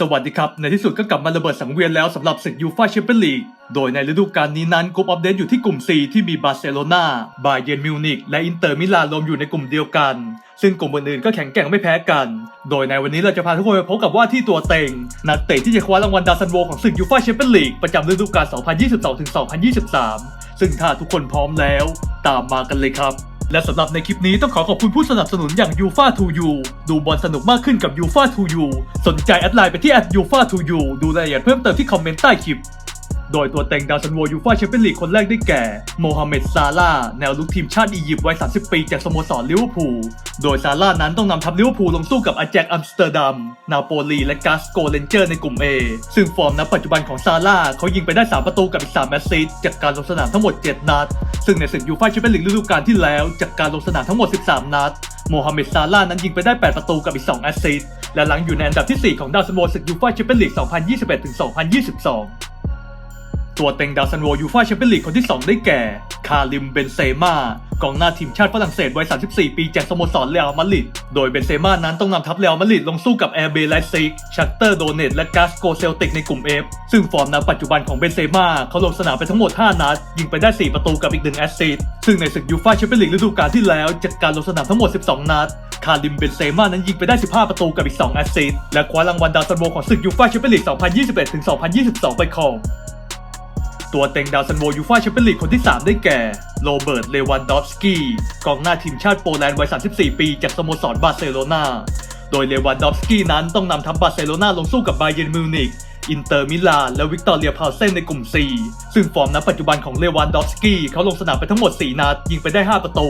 สวัสดีครับ ในที่สุดก็กลับมาระเบิดสังเวียนแล้วสำหรับศึกยูฟ่าแชมเปี้ยนลีก โดยในฤดูกาลนี้นั้นกลุ่มอัปเดตอยู่ที่กลุ่ม C ที่มีบาร์เซโลนาบาเยนมิวนิกและอินเตอร์มิลานรวมอยู่ในกลุ่มเดียวกัน ซึ่งกลุ่มอื่นๆก็แข็งแกร่งไม่แพ้กัน โดยในวันนี้เราจะพาทุกคนไปพบกับว่าที่ตัวเต็ง นักเตะที่จะคว้ารางวัลดาวซันโวของศึกยูฟ่าแชมเปี้ยนลีกประจำฤดูกาล 2022-2023 ซึ่งถ้าทุกคนพร้อมแล้ว ตามมากันเลยครับ และสำหรับในคลิปนี้ต้องขอขอบคุณผู้สนับสนุนอย่างยูฟาทูยูดูบอลสนุกมากขึ้นกับยูฟาทูยูสนใจแอดไลน์ไปที่แอดยูฟาทูยูดูรายละเอียดเพิ่มเติมที่คอมเมนต์ใต้คลิป โดยตัวเต็งดาวซันโวยูฟ่าแชมเปี้ยนลีกคนแรกได้แก่ โมฮัมเหม็ดซาลาแนวลุกทีมชาติอียิปต์วัย 30 ปีจากสโมสรลิเวอร์พูล โดยซาลานั้นต้องนำทัพลิเวอร์พูลลงสู้กับอาแจกอัมสเตอร์ดัม นาโปลีและกาสโกเรนเจอร์ในกลุ่ม A ซึ่งฟอร์มณปัจจุบันของซาลาเขายิงไปได้ 3 ประตูกับอีก3แมตช์ซีจากการลงสนามทั้งหมด 7 นัด ซึ่งในศึกยูฟ่าแชมเปี้ยนลีกฤดูกาลที่แล้ว จากการลงสนามทั้งหมด 13 นัดโมฮัมเหม็ดซาลานั้นยิงไปได้ 8 ประตูกับอีก 2 แอสซิสต์และหลังอยู่ในอันดับที่ 4 ของดาวซันโวศึกยูฟ่าแชมเปี้ยนลีก 2021-2022 ตัวเต็งดาวซันโวยูฟ่าแชมเปี้ยนลีกคนที่ 2 ได้แก่ คาริมเบนเซม่ากองหน้าทีมชาติฝรั่งเศสวัย 34 ปีจากสโมสรเรอัลมาดริด โดยเบนเซม่านั้นต้องนำทัพเรอัลมาดริดลงสู้กับแอร์เบไลซิก ชักเตอร์โดเนตและกาสโกเซลติกในกลุ่ม F ซึ่งฟอร์มณปัจจุบันของเบนเซม่าเขาลงสนามไปทั้งหมด 5 นัด ยิงไปได้ 4 ประตูกับอีก 1 แอสซิสต์ซึ่งในศึกยูฟ่าแชมเปี้ยนลีกฤดูกาลที่แล้ว จากการลงสนามทั้งหมด 12 นัด คาริมเบนเซม่านั้นยิงไปได้ 15 ประตูกับอีก 2 แอสซิสต์และคว้ารางวัลดาวซันโวของศึกยูฟ่าแชมเปี้ยนลีก 2021-2022 ไปครอง ตัวเต็งดาวซันโวยูฟ่าแชมเปี้ยนลีกคนที่ 3 ได้แก่โรเบิร์ต เลวันดอฟสกี้กองหน้าทีมชาติโปแลนด์วัย 34 ปี จากสโมสรบาร์เซโลนาโดยเลวันดอฟสกี้นั้นต้องนำทัพบาร์เซโลนาลงสู้กับบาเยิร์นมิวนิก อินเตอร์มิลานและวิกตอเรียพาเซนในกลุ่ม4ซึ่งฟอร์มณปัจจุบันของเลวันดอฟสกี้เขาลงสนามไปทั้งหมด 4 นัด ยิงไปได้ 5 ประตู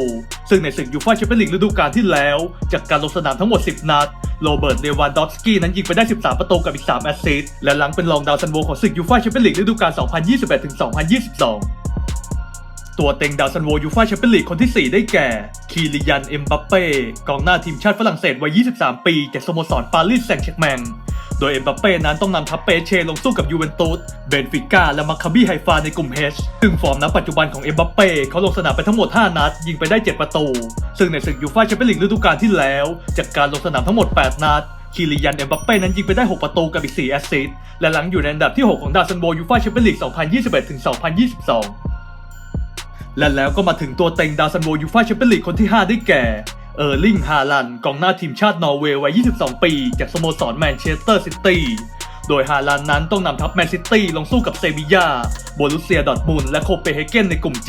ซึ่งในศึกยูฟ่าแชมเปี้ยนลีกฤดูกาลที่แล้ว จากการลงสนามทั้งหมด 10 นัด โรเบิร์ตเลวันดอฟสกี้นั้นยิงไปได้ 13 ประตูกับอีก 3 แอสซิสต์และหลังเป็นรองดาวซันโวของศึกยูฟ่าแชมเปี้ยนลีกฤดูกาล 2021-2022ตัวเต็งดาวซันโวยูฟ่าแชมเปี้ยนลีกคนที่ 4 ได้แก่ คีริยัน เอ็มบัปเป้ กองหน้าทีมชาติฝรั่งเศสวัย 23 ปี จากสโมสรปารีสแซงต์แชร์แมง โดยเอ็มบัปเป้นั้นต้องนำทัพเปเชลงสู้กับยูเวนตุส เบนฟิก้า และมาคาบีไฮฟาในกลุ่ม H ซึ่งฟอร์มณปัจจุบันของเอ็มบัปเป้เขาลงสนามไปทั้งหมด 5 นัด ยิงไปได้ 7 ประตู ซึ่งในศึกยูฟ่าแชมเปี้ยนลีกฤดูกาลที่แล้ว จากการลงสนามทั้งหมด 8 นัดคีริยันเอ็มบัปเป้นั้นยิงไปได้ 6 ประตูกับอีก 4 แอสซิสต์ และหลังอยู่ในอันดับที่ 6 ของดาวซันโบยูฟ่าแชมเปี้ยนลีก 2021-2022 และแล้วก็มาถึงตัวเต็งดาวซันโวยูฟ่าแชมเปี้ยนลีกคนที่ 5 ได้แก่ เออร์ลิง ฮาลันกองหน้าทีมชาตินอร์เวย์วัย 22 ปี จากสโมสรแมนเชสเตอร์ซิตี้ โดยฮาลันนั้นต้องนำทัพแมนซิตี้ลงสู้กับเซบียาโบรุเซียดอทมุนและโคเปนเฮเกนในกลุ่ม G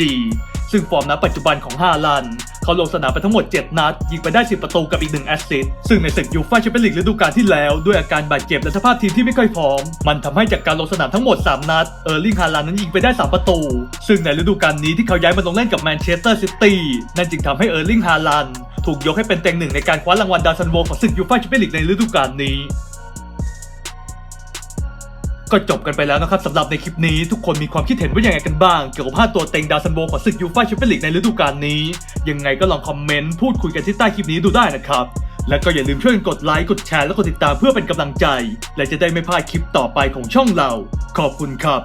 ซึ่งฟอร์มณปัจจุบันของฮาลัน เขาลงสนามไปทั้งหมด 7 นัด ยิงไปได้ 10 ประตูกับอีก 1 แอสซิสต์ซึ่งในศึกยูฟ่าแชมเปี้ยนลีกฤดูกาลที่แล้ว ด้วยอาการบาดเจ็บและสภาพทีมที่ไม่ค่อยพร้อม มันทำให้จากการลงสนามทั้งหมด 3 นัด เออร์ลิงฮาลันนั้นยิงไปได้ 3 ประตู ซึ่งในฤดูกาลนี้ที่เขาย้ายมาลงเล่นกับแมนเชสเตอร์ซิตี้นั่นจึงทำให้เออร์ลิงฮาลัน ถูกยกให้เป็นเต็งหนึ่งในการคว้ารางวัลดาวซันโวของศึกยูฟ่าแชมเปี้ยนลีกในฤดูกาลนี้ ก็จบกันไปแล้วนะครับสำหรับในคลิปนี้ทุกคนมีความคิดเห็นว่ายังไงกันบ้าง เกี่ยวกับภาตัวเต็งดาวซันโบของศึกยูฟ่าแชมเปี้ยนลีกในฤดูกาลนี้ ยังไงก็ลองคอมเมนต์พูดคุยกันที่ใต้คลิปนี้ดูได้นะครับและก็อย่าลืมช่วยกันกดไลค์กดแชร์และกดติดตามเพื่อเป็นกำลังใจ และจะได้ไม่พลาดคลิปต่อไปของช่องเรา ขอบคุณครับ